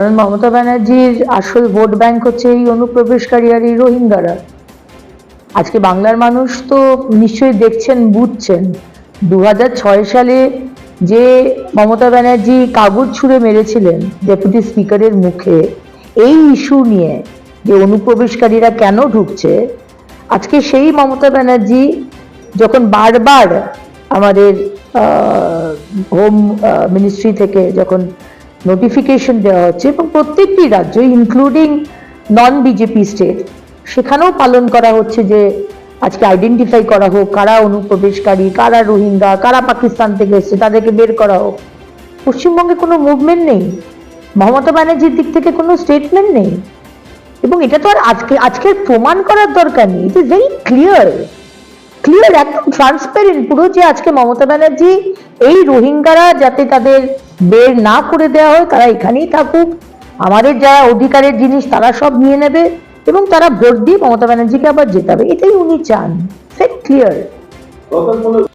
কারণ মমতা ব্যানার্জির আসল ভোট ব্যাংক হচ্ছে এই অনুপ্রবেশকারী আর এই রোহিঙ্গারা। আজকে বাংলার মানুষ তো নিশ্চয়ই দেখছেন, বুঝছেন। দু সালে যে মমতা ব্যানার্জি কাগজ ছুঁড়ে মেরেছিলেন ডেপুটি স্পিকারের মুখে, এই ইস্যু নিয়ে যে অনুপ্রবেশকারীরা কেন ঢুকছে, আজকে সেই মমতা ব্যানার্জি যখন বারবার আমাদের হোম মিনিস্ট্রি থেকে যখন নোটিফিকেশন দেওয়া হচ্ছে এবং প্রত্যেকটি রাজ্য ইনক্লুডিং নন বিজেপি স্টেট সেখানেও পালন করা হচ্ছে যে আজকে আইডেন্টিফাই করা হোক, কারা অনুপ্রবেশকারী, কারা রোহিঙ্গা, কারা পাকিস্তান থেকে এসছে, তাদেরকে বের করা হোক। পশ্চিমবঙ্গে কোনো মুভমেন্ট নেই। মমতা ব্যানার্জির দিক থেকে কোনো স্টেটমেন্ট নেই। এবং এটা তো আর আজকে, আজকের প্রমাণ করার দরকার নেই। It is very clear clear একদম ট্রান্সপারেন্ট পুরো যে আজকে মমতা ব্যানার্জি, এই রোহিঙ্গারা যাতে তাদের বের না করে দেওয়া হয়, তারা এখানেই থাকুক। আমাদের যারা অধিকারের জিনিস, তারা সব নিয়ে নেবে এবং তারা ভোট দিয়ে মমতা ব্যানার্জিকে আবার যেতে হবে এটাই উনি চান। Set clear.